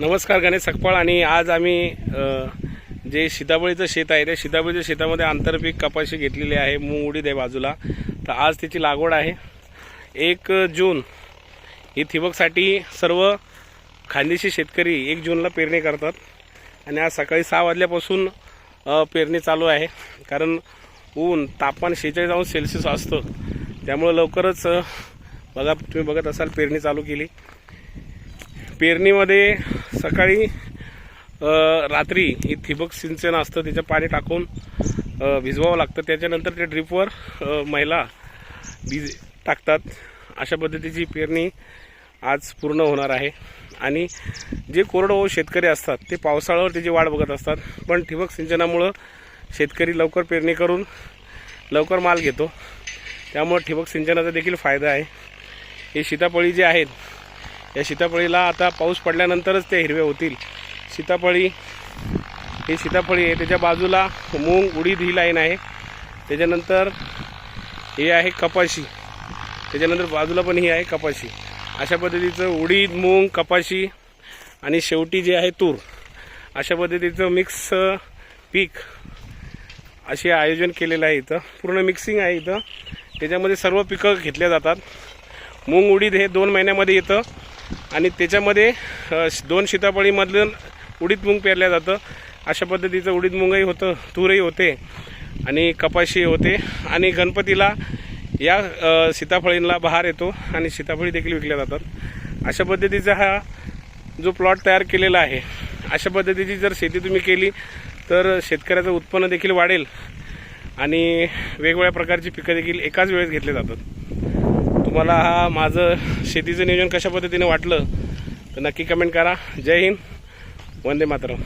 नमस्कार गणेश सकपाळ आणि आज आम्ही जे सीताफळीचं शेत आहे त्या सीताबळीच्या शेतामध्ये आंतरपीक कपाशी घेतलेली आहे मूग उडीद आहे बाजूला. तर आज त्याची लागवड आहे. एक जून ही ठिबकसाठी सर्व खानदेशी शेतकरी एक जूनला पेरणी करतात. आणि आज सकाळी सहा वाजल्यापासून पेरणी चालू आहे. कारण ऊन तापमान शेहेचाळीस अंश सेल्सिअस असतं. त्यामुळं लवकरच बघा तुम्ही बघत असाल पेरणी चालू केली. पेरणीमध्ये सकाळी रात्री हे ठिबक सिंचन असतं त्याचं पाणी टाकून भिजवावं लागतं. त्याच्यानंतर त्या ड्रीपवर महिला बीज टाकतात. अशा पद्धतीची पेरणी आज पूर्ण होणार आहे. आणि जे कोरडवाहू शेतकरी असतात ते पावसाळ्यावर त्याची वाट बघत असतात. पण ठिबक सिंचनामुळं शेतकरी लवकर पेरणी करून लवकर माल घेतो. त्यामुळं ठिबक सिंचनाचा देखील फायदा आहे. हे सीताफळी जे आहेत या सीताफळीला आता पाऊस पडल्यानंतरच ते हिरवे होतील. सीताफळी ही सीताफळी आहे. त्याच्या बाजूला मूग उडीद ही लाईन आहे. त्याच्यानंतर हे आहे कपाशी. त्याच्यानंतर बाजूला पण ही आहे कपाशी. अशा पद्धतीचं उडीद मूग कपाशी आणि शेवटी जे आहे तूर. अशा पद्धतीचं मिक्स पीक असे आयोजन केलेलं आहे इथं. पूर्ण मिक्सिंग आहे इथं. त्याच्यामध्ये सर्व पिकं घेतल्या जातात. मूग उडीद हे दोन महिन्यामध्ये येतं. आणि त्याच्यामध्ये दोन सीताफळीमधलं उडीद मूग पेरलं जातं. अशा पद्धतीचं उडीद मुंगही होतं तूरही होते आणि कपाशी होते. आणि गणपतीला या सीताफळींना बहार येतो आणि सीताफळी देखील विकल्या जातात. अशा पद्धतीचा हा जो प्लॉट तयार केलेला आहे अशा पद्धतीची जर शेती तुम्ही केली तर शेतकऱ्याचं उत्पन्न देखील वाढेल आणि वेगवेगळ्या प्रकारची पिकं देखील एकाच वेळेस घेतले जातात. तुम्हाला हा माझं शेतीचं नियोजन कशा पद्धतीने वाटलं तर नक्की कमेंट करा. जय हिंद. वंदे मातरम.